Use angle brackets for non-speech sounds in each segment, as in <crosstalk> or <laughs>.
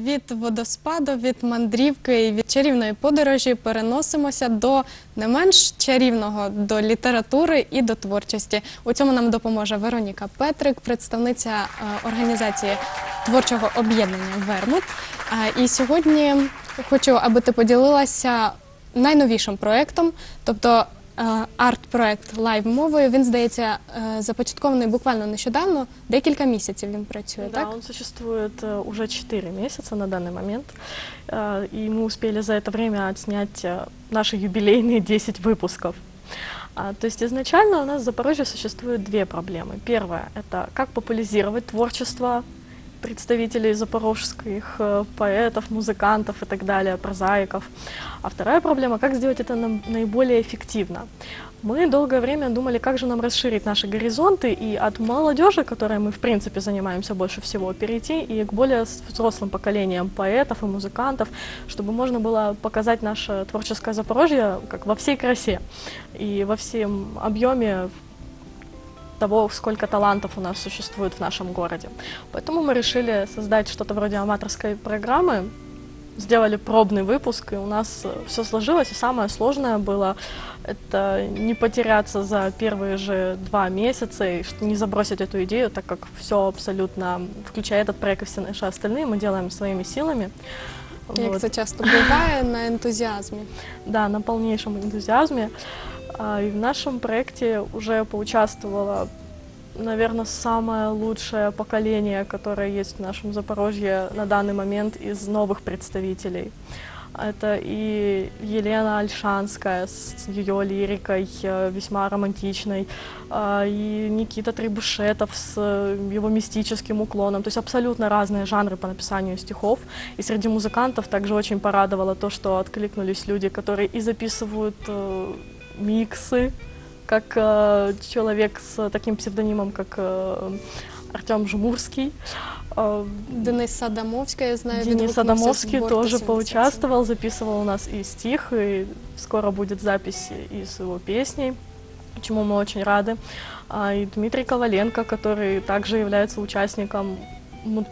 Від водоспаду, від мандрівки і від чарівної подорожі переносимося до не менш чарівного до літератури і до творчості. У цьому нам допоможе Вероніка Петрик, представниця е, організації творчого об'єднання Вермут. Е, І сьогодні хочу, аби ти поділилася найновішим проєктом, тобто арт-проект лайв мовою. Він здається е, започаткований буквально нещодавно. Декілька місяців він працює, Да, так? он существует э, уже 4 месяца на данный момент, э, и мы успели за это время отснять э, наши юбилейные 10 выпусков. <laughs> А, То есть изначально у нас в Запорожье существует две проблемы. Первая – это как популяризировать творчество представителей запорожских э, поэтов, музыкантов и так далее, прозаиков. А вторая проблема – как сделать это наиболее эффективно. Мы долгое время думали, как же нам расширить наши горизонты и от молодежи, которой мы в принципе занимаемся больше всего, перейти и к более взрослым поколениям поэтов и музыкантов, чтобы можно было показать наше творческое Запорожье как во всей красе и во всем объеме того, сколько талантов у нас существует в нашем городе. Поэтому мы решили создать что-то вроде аматорской программы, сделали пробный выпуск, и у нас все сложилось. И самое сложное было это не потеряться за первые же два месяца и что- не забросить эту идею, так как все абсолютно, включая этот проект и все наши остальные, мы делаем своими силами. Як Вот. це часто буває на ентузіазмі. Да, на полнейшем энтузиазме. А, И в нашем проекте уже поучаствовало, наверное, самое лучшее поколение, которое есть в нашем Запорожье на данный момент из новых представителей. Это и Елена Альшанская с ее лирикой, э, весьма романтичной, а, и Никита Требушетов с э, его мистическим уклоном. То есть абсолютно разные жанры по написанию стихов. И среди музыкантов также очень порадовало то, что откликнулись люди, которые и записывают э, миксы, как э, человек с таким псевдонимом, как э, Артем Жмурский. Э, Денис Садамовська, я знаю, Денис відгукнувся з Адамовский борту тоже 77. поучаствовал, записывал у нас и стих, и скоро будет запись и с его песней, чему мы очень рады. А, И Дмитрий Коваленко, который также является участником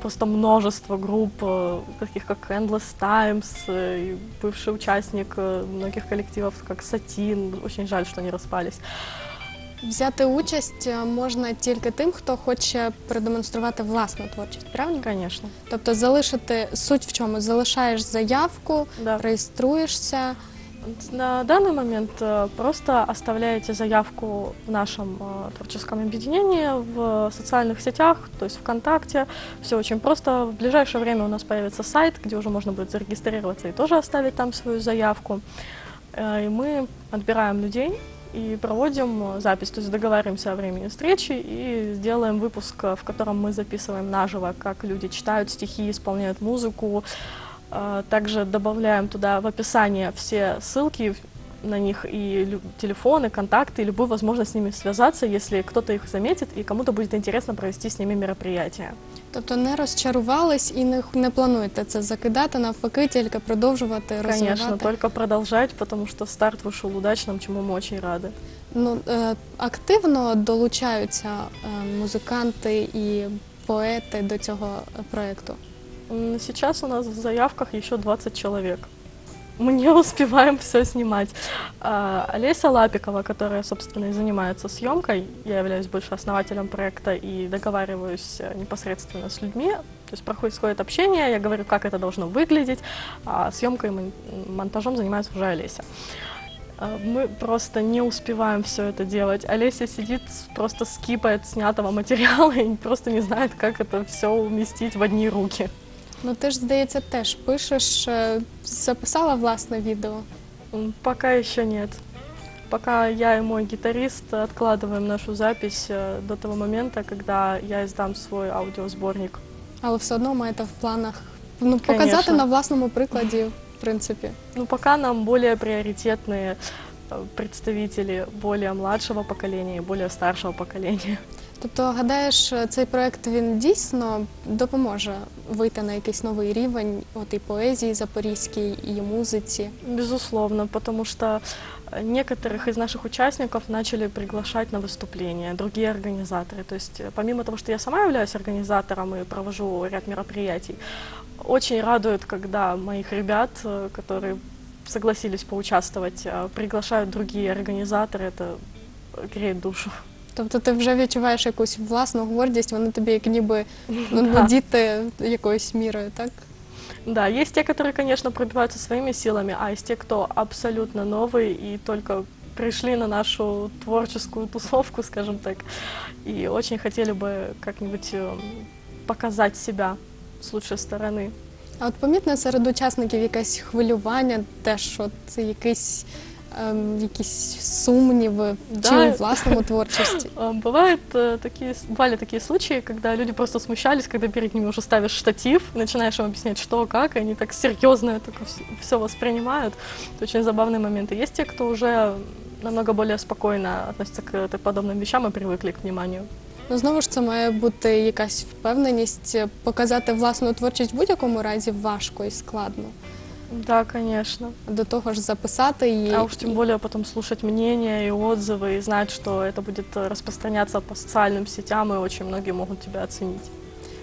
просто множества групп, э, таких как Endless Times, э, и бывший участник э, многих коллективов, как Сатин. Очень жаль, что они распались. Взяти участь е, можна тільки тим, хто хоче продемонструвати власну творчість, правильно? Конечно. Тобто залишити суть в чому? Залишаєш заявку, Да. реєструєшся. На данный момент э, просто оставляете заявку в нашем э, творческом объединении в социальных сетях, то есть ВКонтакте. Все очень просто. В ближайшее время у нас появится сайт, где уже можно будет зарегистрироваться и тоже оставить там свою заявку. Э, И мы отбираем людей и проводим запись, то есть договариваемся о времени встречи и сделаем выпуск, в котором мы записываем наживо, как люди читают стихи, исполняют музыку, Также добавляем туда в описание все ссылки на них и лю- телефоны, контакты, и любую возможность с ними связаться, если кто-то их заметит и кому-то будет интересно провести с ними мероприятие. Тобто не розчарувались і не, не плануєте це закидати, навпаки, тільки продовжувати Конечно, розвивати. только продолжать, потому что старт вышел удачным, чему мы очень рады. Ну, е, активно долучаються е, музиканти і поети до цього е, проєкту. М, Сейчас у нас в заявках еще 20 человек. Мы не <laughs> успеваем все снимать. А, Олеся Лапикова, которая, собственно, и занимается съемкой, я являюсь больше основателем проекта и договариваюсь э, непосредственно с людьми. То есть происходит общение, я говорю, как это должно выглядеть, а съемкой и мон- монтажом занимается уже Олеся. А, Мы просто не успеваем все это делать. Олеся сидит, просто скипает снятого <laughs> материала и просто не знает, как это все уместить в одни руки. Ну ти ж, здається, теж пишеш, е, записала власне відео. М, Пока еще нет. Пока я и мой гитарист откладываем нашу запись э, до того момента, когда я издам свой аудиосборник. Але все одно маєте в планах ну, показати Конечно. на власному прикладі, в принципі. Ну, пока нам более приоритетные э, представители более младшего поколения и более старшего поколения. Тобто, гадаєш, цей проект він дійсно допоможе вийти на якийсь новий рівень, от і поезії запорізькій, і музиці. Безусловно, потому что э, некоторых из наших участников начали приглашать на выступления, другие организаторы. То есть э, помимо того, что я сама являюсь организатором и провожу ряд мероприятий, Очень радует, когда моих ребят, э, которые согласились поучаствовать, э, приглашают другие организаторы. Это греет душу. Тобто ти вже відчуваєш якусь власну гордість, вони тобі як ніби ну, <laughs> Да. діти якоюсь мірою, так? Да, есть те, которые, конечно, пробиваются своими силами, а есть те, кто абсолютно новый и только пришли на нашу творческую тусовку, скажем так, и очень хотели бы как-нибудь э, показать себя с лучшей стороны. А от помітно серед учасників якесь хвилювання, теж от якісь, ем, якісь сумніви в Да. чи у власному творчості. <laughs> А, Бывают э, такие, с- бывали такие случаи, когда люди просто смущались, когда перед ними уже ставишь штатив, и начинаешь им объяснять, что, как, и они так серьезно это все воспринимают. Это очень забавные моменты. Есть те, кто уже намного более спокойно относится к так подобным вещам и привыкли к вниманию. Ну знову ж це має бути якась впевненість, показати власну творчість в будь-якому разі важко і складно. Да, конечно. До того ж записати її. А уж тем более потом слушать мнения и отзывы, и знать, что это будет э, распространяться по социальным сетям, и очень многие могут тебя оценить.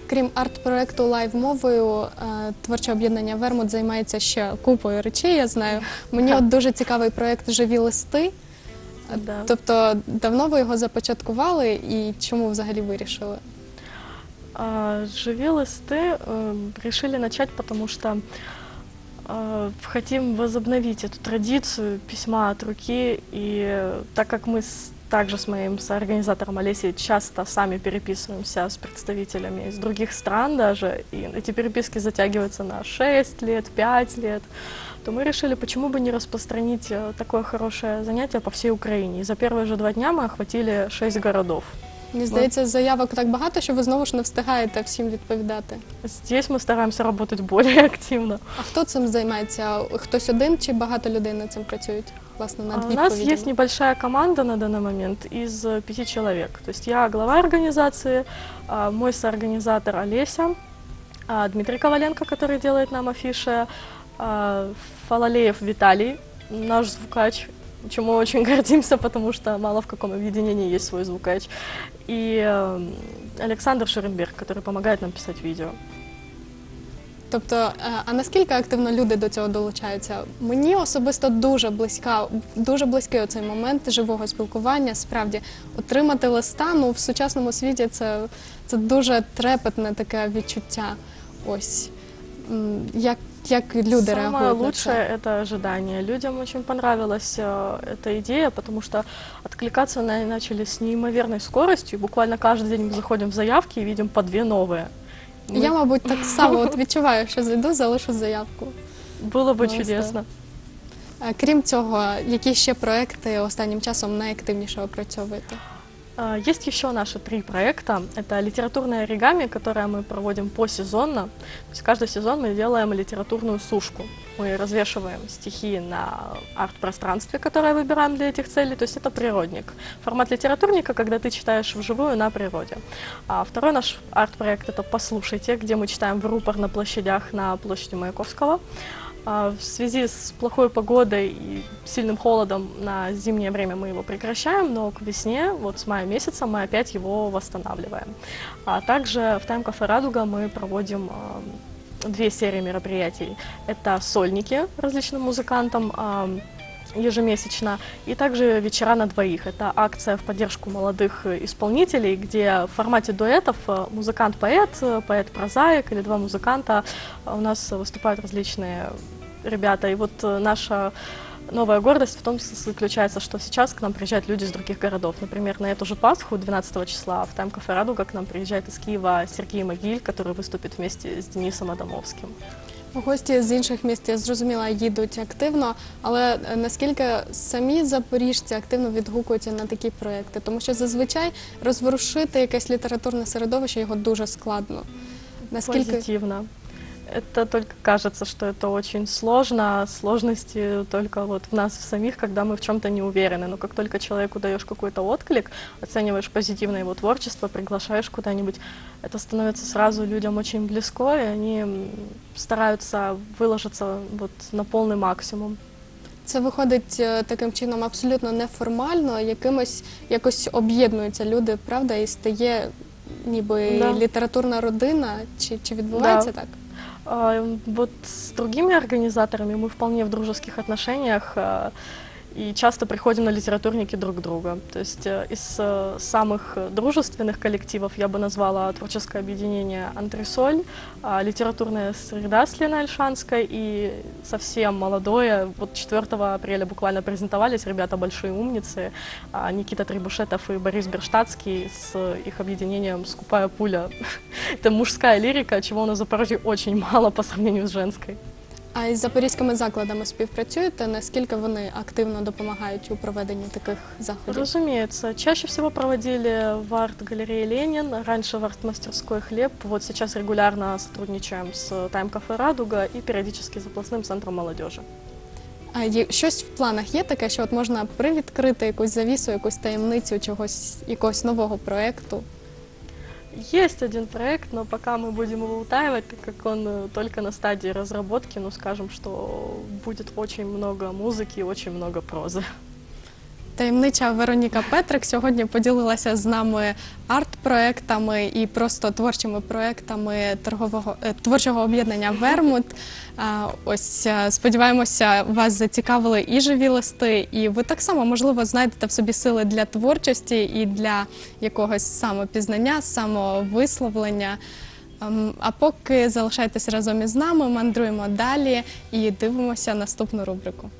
Крім арт-проекту лайв мовою, е, творче об'єднання Вермут займається ще купою речей. Я знаю. Мені Так. от дуже цікавий проект Живі листи. Е, Да. Тобто давно ви його започаткували і чому взагалі вирішили? А, Живи листы э, решили начать, потому что э, Хотим возобновить эту традицию письма от руки. И э, так как мы с- также с моим соорганизатором Олесей часто сами переписываемся с представителями из других стран даже, и эти переписки затягиваются на 6 лет, 5 лет, то мы решили, почему бы не распространить э, такое хорошее занятие по всей Украине. И за первые же два дня мы охватили 6 городов. Мені здається, заявок так багато, що ви знову ж не встигаєте всім відповідати. Здесь мы стараемся работать более активно. А хто цим займається? Хтось один чи багато людей над цим працюють? Власне, А над У нас відповідями? есть небольшая команда на данный момент из э, пяти человек. То есть я глава организации, а, мой соорганизатор Олеся, а, Дмитрий Коваленко, который делает нам афиши, а, Фалалеев Виталий, наш звукач, чему мы очень <laughs> гордимся, потому что мало в каком объединении есть свой звукач, и э, Александр Шеренберг, который помогает нам писать видео. Тобто, е, а наскільки активно люди до цього долучаються? Мені особисто дуже близька, дуже близький оцей момент живого спілкування. Справді, отримати листа ну, в сучасному світі це, це дуже трепетне таке відчуття. Ось М, як, як люди Самое реагують на лучшее це? это ожидание. Людям очень понравилась э, эта идея, потому что откликаться на нее начали с неимоверной скоростью. Буквально каждый день мы заходим в заявки и видим по две новые. Мы- Я, мабуть, так само от <laughs> відчуваю, що зайду, залишу заявку. Было бы Классно. чудесно. Е, Крім цього, які ще проекти останнім часом найактивніше опрацьовуєте? А, Есть еще наши три проекта. Это литературное оригами, которое мы проводим посезонно. То есть каждый сезон мы делаем литературную сушку. Мы развешиваем стихи на арт-пространстве, которое выбираем для этих целей. То есть это природник. Формат литературника, когда ты читаешь вживую на природе. А второй наш арт-проект это «Послушайте», где мы читаем в рупор на площадях на площади Маяковского. А, В связи с плохой погодой и сильным холодом на зимнее время мы его прекращаем, но к весне, вот с мая месяца, мы опять его восстанавливаем. А также в Тайм-кафе «Радуга» мы проводим а, две серии мероприятий. Это сольники различным музыкантам, а, ежемесячно, и также вечера на двоих. Это акция в поддержку молодых исполнителей, где в формате дуэтов музыкант-поэт, поэт-прозаик или два музыканта у нас выступают различные ребята. И вот э, наша новая гордость в том с- заключается, что сейчас к нам приезжают люди из других городов. Например, на эту же Пасху, 12 числа, в Тайм-кафе «Радуга» к нам приезжает из Киева Сергей Могиль, который выступит вместе с Денисом Адамовским. Гості з інших міст, я зрозуміла, їдуть активно, але е, наскільки самі запоріжці активно відгукуються на такі проекти? Тому що зазвичай розворушити якесь літературне середовище його дуже складно. Наскільки Позитивно. Это только кажется, что это очень сложно, а сложности только вот в нас самих, когда мы в чем-то не уверены. Но как только человеку даешь какой-то отклик, оцениваешь позитивно его творчество, приглашаешь куда-нибудь, это становится сразу людям очень близко, и они м, стараются выложиться вот на полный максимум. це виходить е, таким чином абсолютно неформально, якимось якось об'єднуються люди, правда, і стає ніби Да. літературна родина, чи, чи відбувається Да. так? А, Вот с другими организаторами мы вполне в дружеских отношениях а, и часто приходим на литературники друг друга. То есть э, из э, самых э, дружественных коллективов я бы назвала творческое объединение «Антресоль», а, литературная среда с Леной Альшанской и совсем молодое, вот 4 апреля буквально презентовались ребята большие умницы, а, Никита Трибушетов и Борис Берштадтский с их объединением «Скупая пуля». <laughs> Это мужская лирика, чего у нас в Запорожье очень мало по сравнению с женской. А із запорізькими закладами співпрацюєте? Наскільки вони активно допомагають у проведенні таких заходів? Разумеется. Чаще всего проводили в арт-галерее «Ленин», раньше в арт-мастерской «Хлеб». Вот сейчас регулярно сотрудничаем с Тайм-кафе «Радуга» и периодически с областным центром молодежи. А є щось в планах є таке, що от можна привідкрити якусь завісу, якусь таємницю чогось, якогось нового проєкту? Есть один проект, но пока мы будем его утаивать, так как он э, только на стадии разработки, ну скажем, что будет очень много музыки и очень много прозы. Таємнича Вероніка Петрик сьогодні поділилася з нами арт-проектами і просто творчими проектами торгового е, творчого об'єднання Вермут. Ось е, сподіваємося, вас зацікавили і живі листи, і ви так само можливо знайдете в собі сили для творчості і для якогось самопізнання, самовисловлення. Ем, А поки залишайтесь разом із нами, мандруємо далі і дивимося наступну рубрику.